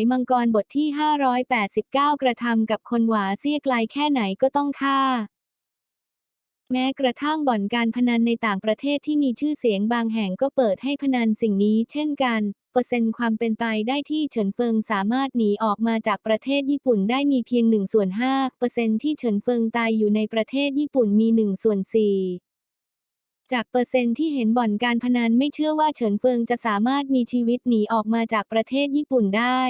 ยมังกรบทที่ 589 กระทำกับคนหวาเสี้ยไกลแค่ไหนก็ต้องฆ่า แม้กระทั่งบ่อนการพนันในต่างประเทศที่มีชื่อเสียงบางแห่งก็เปิดให้พนันสิ่งนี้เช่นกัน เปอร์เซ็นต์ความเป็นไปได้ที่เฉินเฟิงสามารถหนีออกมาจากประเทศญี่ปุ่นได้มีเพียง1ส่วน5เปอร์เซ็นต์ที่เฉินเฟิงตายอยู่ในประเทศญี่ปุ่นมี1ส่วน4 จากเปอร์เซ็นต์ที่เห็นบ่อนการพนันไม่เชื่อว่าเฉินเฟิงจะสามารถมีชีวิตหนีออกมาจากประเทศญี่ปุ่นได้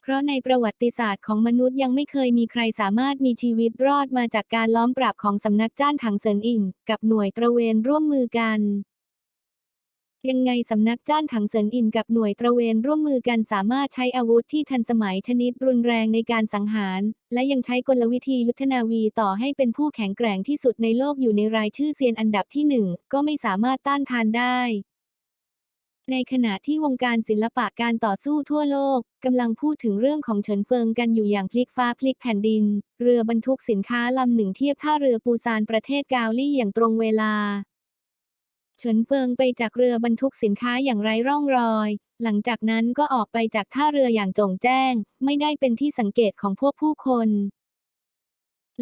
เพราะในประวัติศาสตร์ของมนุษย์ยังไม่เคยมีใครสามารถมีชีวิตรอดมาจากการล้อมปราบของสำนักจ้านถังเซินอินกับหน่วยตระเวนร่วมมือกัน ยังไงสำนักจ้านถังเซินอินกับหน่วยตระเวนร่วมมือกันสามารถใช้อาวุธที่ทันสมัยชนิดรุนแรงในการสังหาร และยังใช้กลวิธียุทธนาวีต่อให้เป็นผู้แข็งแกร่งที่สุดในโลกอยู่ในรายชื่อเซียนอันดับที่หนึ่งก็ไม่สามารถต้านทานได้ในขณะที่วงการศิลปะการต่อสู้ทั่วโลกกำลังพูดถึงเรื่องของเฉินเฟิงกันอยู่อย่างพลิกฟ้าพลิกแผ่นดิน เรือบรรทุกสินค้าลำหนึ่งเทียบท่าเรือปูซานประเทศกาลี่อย่างตรงเวลา ฉินเฟิงไปจากเรือบรรทุกสินค้าอย่างไร้ร่องรอย หลังจากนั้นก็ออกไปจากท่าเรืออย่างจงแจ้ง ไม่ได้เป็นที่สังเกตของพวกผู้คน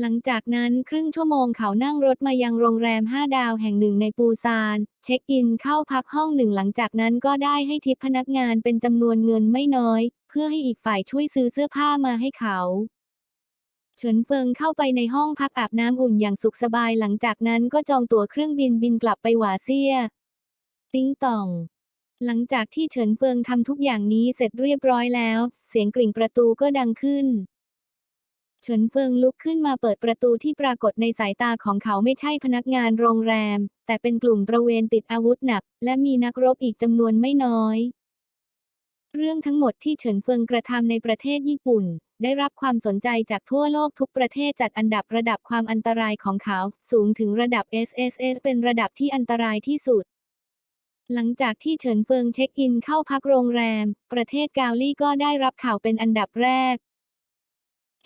หลังจากนั้นครึ่งชั่วโมงเขานั่งรถมายังโรงแรม5ดาวแห่งหนึ่งในปูซาน เช็คอินเข้าพักห้องหนึ่งหลังจากนั้นก็ได้ให้ทิปพนักงานเป็นจำนวนเงินไม่น้อย เพื่อให้อีกฝ่ายช่วยซื้อเสื้อผ้ามาให้เขา ฉินเฟิงเข้าไปในห้องพักอาบน้ำอุ่นอย่างสุขสบายหลังจากนั้นก็จองตั๋วเครื่องบินบินกลับไปหวาเซีย ติ้งต่องหลังจากที่เฉินเฟิงทำทุกอย่างนี้เสร็จเรียบร้อยแล้ว เสียงกริ่งประตูก็ดังขึ้น เฉินเฟิงลุกขึ้นมาเปิดประตูที่ปรากฏในสายตาของเขาไม่ใช่พนักงานโรงแรม แต่เป็นกลุ่มตระเวนติดอาวุธหนัก และมีนักรบอีกจำนวนไม่น้อย เรื่องทั้งหมดที่เฉินเฟิงกระทำในประเทศญี่ปุ่น ได้รับความสนใจจากทั่วโลกทุกประเทศจัดอันดับระดับความอันตรายของเขาสูงถึงระดับ SSS เป็นระดับที่อันตรายที่สุด หลังจากที่เฉินเฟิงเช็คอินเข้าพักโรงแรม ประเทศกาลี่ก็ได้รับข่าวเป็นอันดับแรก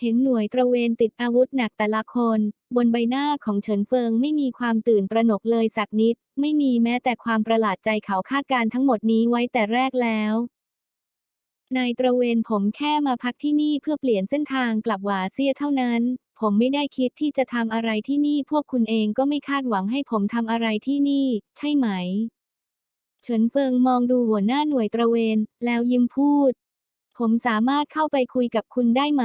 เห็นหน่วยตระเวนติดอาวุธหนักแต่ละคน บนใบหน้าของเฉินเฟิงไม่มีความตื่นตระหนกเลยสักนิด ไม่มีแม้แต่ความประหลาดใจเขาคาดการณ์ทั้งหมดนี้ไว้แต่แรกแล้ว นายตระเวนผมแค่มาพักที่นี่เพื่อเปลี่ยนเส้นทางกลับหวาเซียเท่านั้น ผมไม่ได้คิดที่จะทำอะไรที่นี่ พวกคุณเองก็ไม่คาดหวังให้ผมทำอะไรที่นี่ ใช่ไหม เฉินเฟิงมองดูหัวหน้าหน่วยตระเวน แล้วยิ้มพูด ผมสามารถเข้าไปคุยกับคุณได้ไหม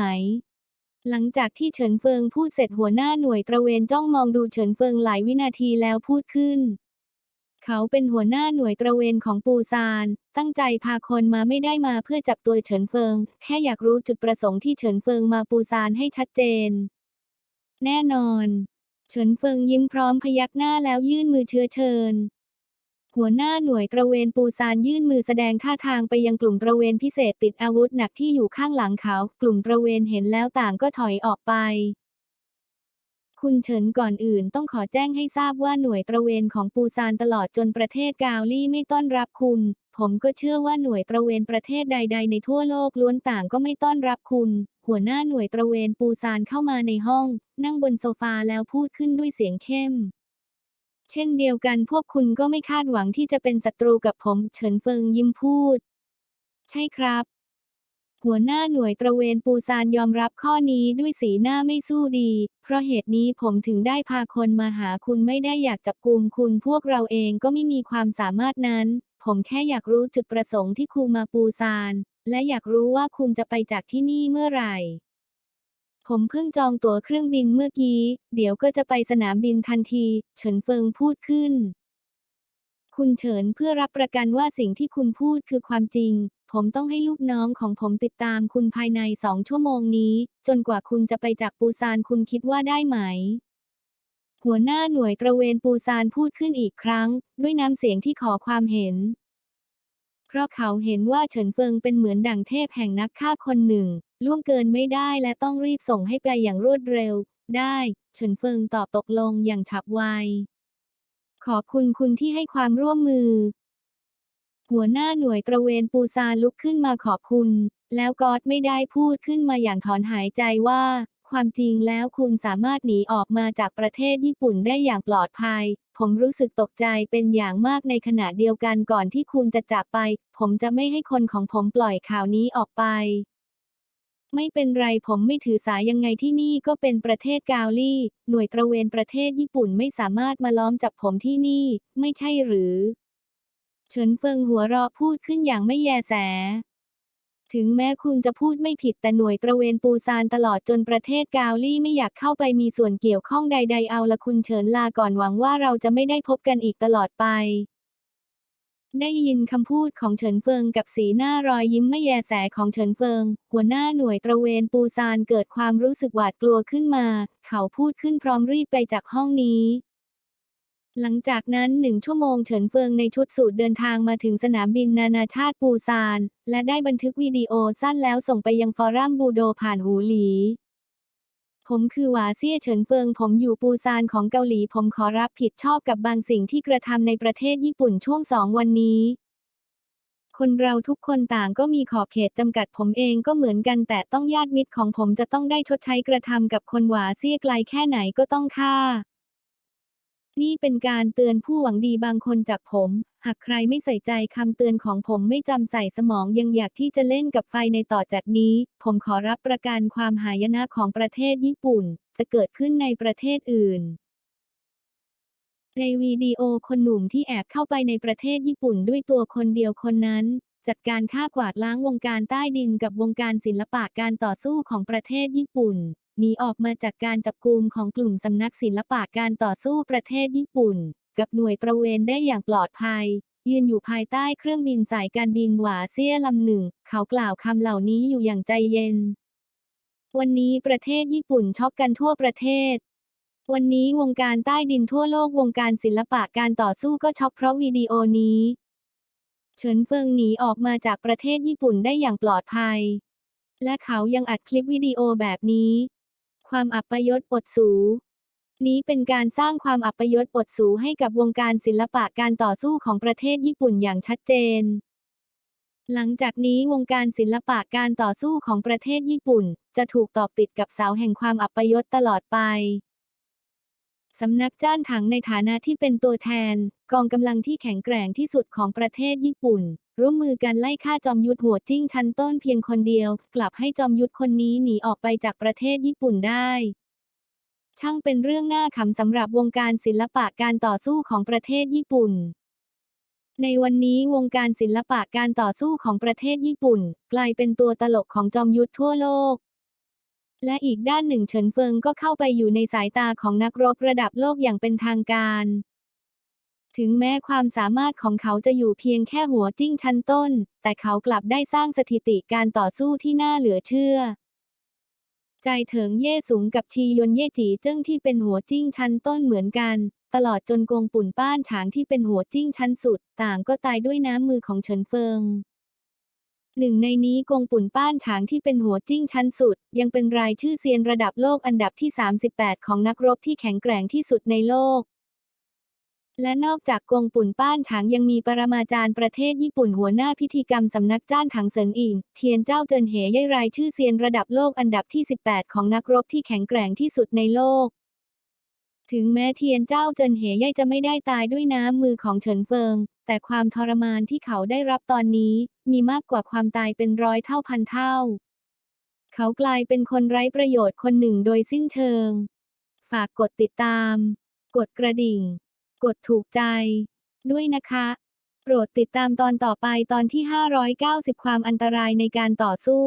หลังจากที่เฉินเฟิงพูดเสร็จหัวหน้าหน่วยตระเวนจ้องมองดูเฉินเฟิงหลายวินาทีแล้วพูดขึ้น เขาเป็นหัวหน้าหน่วยตระเวนของปูซาน ตั้งใจพาคนมาไม่ได้มาเพื่อจับตัวเฉินเฟิง แค่อยากรู้จุดประสงค์ที่เฉินเฟิงมาปูซานให้ชัดเจน แน่นอน เฉินเฟิงยิ้มพร้อมพยักหน้าแล้วยื่นมือเชื้อเชิญ หัวหน้าหน่วยตระเวนปูซานยื่นมือแสดงท่าทางไปยังกลุ่มตระเวนพิเศษติดอาวุธหนักที่อยู่ข้างหลังเขา กลุ่มตระเวนเห็นแล้วต่างก็ถอยออกไป คุณเฉินก่อนอื่นต้องขอแจ้งให้ทราบว่าหน่วยตระเวนของปูซานตลอดจนประเทศกาวลี่ไม่ต้อนรับคุณ ผมก็เชื่อว่าหน่วยตระเวนประเทศใด ๆ ในทั่วโลกล้วนต่างก็ไม่ต้อนรับคุณ หัวหน้าหน่วยตระเวนปูซานเข้ามาในห้อง นั่งบนโซฟาแล้วพูดขึ้นด้วยเสียงเข้มเช่นเดียวกันพวกคุณก็ไม่คาดหวังที่จะเป็นศัตรูกับผม เฉินเฟิงยิ้มพูด ใช่ครับ หัวหน้าหน่วยตระเวนปูซานยอมรับข้อนี้ด้วยสีหน้าไม่สู้ดี เพราะเหตุนี้ผมถึงได้พาคนมาหาคุณไม่ได้อยากจับกุมคุณพวกเราเองก็ไม่มีความสามารถนั้น ผมแค่อยากรู้จุดประสงค์ที่คุณมาปูซาน และอยากรู้ว่าคุณจะไปจากที่นี่เมื่อไหร่ผมเพิ่งจองตั๋วเครื่องบินเมื่อกี้ เดี๋ยวก็จะไปสนามบินทันที เฉินเฟิงพูดขึ้น คุณเฉินเพื่อรับประกันว่าสิ่งที่คุณพูดคือความจริง ผมต้องให้ลูกน้องของผมติดตามคุณภายในสองชั่วโมงนี้ จนกว่าคุณจะไปจากปูซานคุณคิดว่าได้ไหม หัวหน้าหน่วยตระเวนปูซานพูดขึ้นอีกครั้ง ด้วยน้ำเสียงที่ขอความเห็น เพราะเขาเห็นว่าเฉินเฟิงเป็นเหมือนดั่งเทพแห่งนักฆ่าคนหนึ่ง ล่วงเกินไม่ได้และต้องรีบส่งให้ไปอย่างรวดเร็ว ได้ เฉินเฟิงตอบตกลงอย่างฉับไว ขอบคุณคุณที่ให้ความร่วมมือ หัวหน้าหน่วยตระเวนปูซาลุกขึ้นมาขอบคุณ แล้วกอดไม่ได้พูดขึ้นมาอย่างถอนหายใจว่า ความจริงแล้วคุณสามารถหนีออกมาจากประเทศญี่ปุ่นได้อย่างปลอดภัย ผมรู้สึกตกใจเป็นอย่างมากในขณะเดียวกันก่อนที่คุณจะจากไป ผมจะไม่ให้คนของผมปล่อยข่าวนี้ออกไป ไม่เป็นไรผมไม่ถือสายังไงที่นี่ก็เป็นประเทศกาลี่ หน่วยตระเวนประเทศญี่ปุ่นไม่สามารถมาล้อมจับผมที่นี่ ไม่ใช่หรือ เฉินเฟิงหัวเราะพูดขึ้นอย่างไม่แยแส ถึงแม้คุณจะพูดไม่ผิดแต่หน่วยตระเวนปูซานตลอดจนประเทศกาลี่ไม่อยากเข้าไปมีส่วนเกี่ยวข้องใด ๆ เอาละคุณเฉินลาก่อนหวังว่าเราจะไม่ได้พบกันอีกตลอดไป ได้ยินคำพูดของเฉินเฟิงกับสีหน้ารอยยิ้มไม่แยแสของเฉินเฟิง หัวหน้าหน่วยตระเวนปูซานเกิดความรู้สึกหวาดกลัวขึ้นมา เขาพูดขึ้นพร้อมรีบไปจากห้องนี้ หลังจากนั้นหนึ่งชั่วโมงเฉินเฟิงในชุดสูทเดินทางมาถึงสนามบินนานาชาติปูซาน และได้บันทึกวิดีโอสั้นแล้วส่งไปยังฟอรัมบูโดผ่านหูหลี ผมคือหวาเซี่ยเฉินเฟิง ผมอยู่ปูซานของเกาหลี ผมขอรับผิดชอบกับบางสิ่งที่กระทำในประเทศญี่ปุ่นช่วงสองวันนี้ คนเราทุกคนต่างก็มีขอบเขตจำกัดผมเองก็เหมือนกัน แต่ต้องญาติมิตรของผมจะต้องได้ชดใช้กระทำกับคนหวาเซี่ยไกลแค่ไหนก็ต้องฆ่า นี่เป็นการเตือนผู้หวังดีบางคนจากผม หากใครไม่ใส่ใจคำเตือนของผมไม่จำใส่สมองยังอยากที่จะเล่นกับไฟในต่อจากนี้ ผมขอรับประกันความหายนะของประเทศญี่ปุ่น จะเกิดขึ้นในประเทศอื่น ในวิดีโอคนหนุ่มที่แอบเข้าไปในประเทศญี่ปุ่นด้วยตัวคนเดียวคนนั้น จัดการฆ่ากวาดล้างวงการใต้ดินกับวงการศิลปะการต่อสู้ของประเทศญี่ปุ่น หนีออกมาจากการจับกุมของกลุ่มสำนักศิลปะการต่อสู้ประเทศญี่ปุ่น กับหน่วยตระเวนได้อย่างปลอดภัย ยืนอยู่ภายใต้เครื่องบินสายการบินหวาเซียลำหนึ่ง เขากล่าวคำเหล่านี้อยู่อย่างใจเย็น วันนี้ประเทศญี่ปุ่นช็อกกันทั่วประเทศวันนี้วงการใต้ดินทั่วโลกวงการศิลปะการต่อสู้ก็ช็อกเพราะวิดีโอนี้ เฉินเฟิงหนีออกมาจากประเทศญี่ปุ่นได้อย่างปลอดภัย และเขายังอัดคลิปวิดีโอแบบนี้ ความอัปยศอดสู นี้เป็นการสร้างความอัปยศอดสูให้กับวงการศิลปะการต่อสู้ของประเทศญี่ปุ่นอย่างชัดเจน หลังจากนี้วงการศิลปะการต่อสู้ของประเทศญี่ปุ่น จะถูกตอกติดกับเสาแห่งความอัปยศตลอดไป สำนักจ้านถังในฐานะที่เป็นตัวแทน กองกำลังที่แข็งแกร่งที่สุดของประเทศญี่ปุ่น ร่วมมือกันไล่ฆ่าจอมยุทธหัวจิ้งชั้นต้นเพียงคนเดียว กลับให้จอมยุทธคนนี้หนีออกไปจากประเทศญี่ปุ่นได้ ช่างเป็นเรื่องน่าขำสำหรับวงการศิลปะการต่อสู้ของประเทศญี่ปุ่นในวันนี้วงการศิลปะการต่อสู้ของประเทศญี่ปุ่น กลายเป็นตัวตลกของจอมยุทธทั่วโลก และอีกด้านหนึ่งเฉินเฟิงก็เข้าไปอยู่ในสายตาของนักรบระดับโลกอย่างเป็นทางการ ถึงแม้ความสามารถของเขาจะอยู่เพียงแค่หัวจิ้งชั้นต้น แต่เขากลับได้สร้างสถิติการต่อสู้ที่น่าเหลือเชื่อ ใจเถิงเย่สูงกับชียนเย่จีเจิ้งที่เป็นหัวจิ้งชั้นต้นเหมือนกัน ตลอดจนกงปุ่นป้านฉางที่เป็นหัวจิ้งชั้นสุด ต่างก็ตายด้วยน้ำมือของเฉินเฟิง หนึ่งในนี้กงปุ่นป้านฉางที่เป็นหัวจิ้งชั้นสุด ยังเป็นรายชื่อเซียนระดับโลกอันดับที่ 38 ของนักรบที่แข็งแกร่งที่สุดในโลก และนอกจากกงปุ่นป้านฉางยังมีปรมาจารย์ประเทศญี่ปุ่นหัวหน้าพิธีกรรมสำนักจ้านถังเซินอิงเทียนเจ้าเจินเหย่รายชื่อเซียนระดับโลกอันดับที่ 18 ของนักรบที่แข็งแกร่งที่สุดในโลก ถึงแม้เทียนเจ้าเจินเหย่จะไม่ได้ตายด้วยน้ำมือของเฉินเฟิง แต่ความทรมานที่เขาได้รับตอนนี้ มีมากกว่าความตายเป็นร้อยเท่าพันเท่า เขากลายเป็นคนไร้ประโยชน์คนหนึ่งโดยสิ้นเชิง ฝากกดติดตาม กดกระดิ่ง กดถูกใจ ด้วยนะคะ โปรดติดตามตอนต่อไปตอนที่ 590 ความอันตรายในการต่อสู้